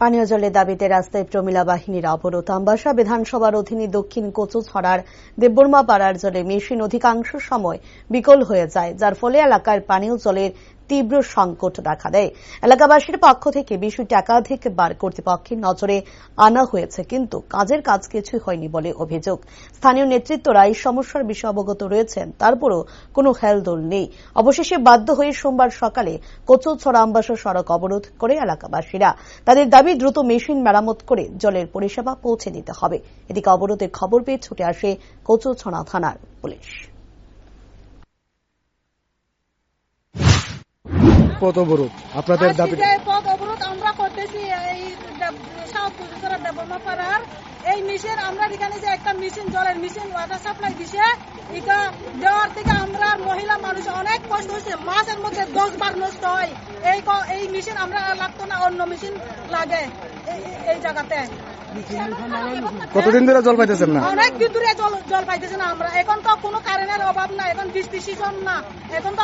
পানীয় জলের দাবিতে রাস্তায় প্রমিলা বাহিনীর অবরোধ। আমবাসা বিধানসভার অধীনে দক্ষিণ কচু ছড়ার দেববর্মা পাড়ার জলে মেশিন অধিকাংশ সময় বিকল হয়ে যায়, যার ফলে এলাকার পানীয় জলের তীব্র সংকট দেখা দেয়। এলাকাবাসীর পক্ষ থেকে বিষয়টি একাধিকবার কর্তৃপক্ষের নজরে আনা হয়েছে, কিন্তু কাজের কাজ কিছুই হয়নি বলে অভিযোগ। স্থানীয় নেতৃত্বরা এই সমস্যার বিষয়ে অবগত রয়েছেন, তারপরও কোনো হেলদোল নেই। অবশেষে বাধ্য হয়ে সোমবার সকালে কচুছড়া আমবাসা সড়ক অবরোধ করে এলাকাবাসীরা তাদের দাবি, দ্রুত মেশিন মেরামত করে জলের পরিষেবা পৌঁছে দিতে হবে। এদিকে অবরোধের খবর পেয়ে ছুটে আসে কচুছড়া থানার পুলিশ। পথ অবরোধ আপনাদের দাবি পথ অবরোধ আমরা করতেছি এই সাউথ এই মেশিন আমরা এখানে যে একটা মেশিন জলের মেশিন ওয়াটার সাপ্লাই দিছে এটা দেওয়ার থেকে আমরা মহিলা মানুষ অনেক কষ্ট হয়েছে মাসের মধ্যে দশ বার নষ্ট হয়। এই ক- এই মেশিন আমরা লাগতো না অন্য মেশিন লাগে এই- জায়গাতে। কতদিন ধরে জল পাইতেছেন না? অনেক দিন ধরে জল জল পাইতেছে না আমরা। এখন তো কোনো কারেন্টের অভাব না এখন বৃষ্টি সিজন না। এখন তো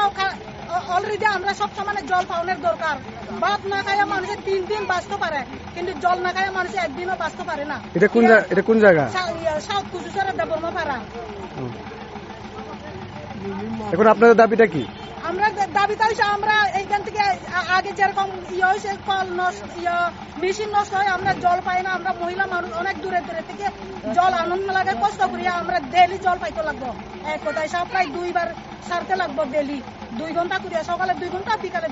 অলরেডি আমরা সব সময় জল পাওয়ার দরকার। ভাত না খাইয়া মানুষের তিন দিন বাঁচতে পারে কিন্তু জল না খাইয়া মানুষ একদিনও বাঁচতে পারে না। এটা কোন জায়গা এটা কোন জায়গা? সাউথ কুচুসরের দেবর্মা পাড়া এখন আপনাদের দাবিটা কি? আমরা দাবি চাইছি আমরা এইখান থেকে আগে যেরকম ইয়ে হয়েছে কল নষ্ট ইয়ে মেশিন নষ্ট হয় আমরা জল পাই না আমরা মহিলা মানুষ অনেক দূরে দূরে থেকে জল আনন্দ লাগে কষ্ট করি আমরা ডেলি জল পাইতে লাগবো। এক কথায় সাপ্লাই দুইবার সারতে লাগবো ডেলি দুই ঘণ্টা করিয়া সকালে দুই ঘণ্টা, বিকালে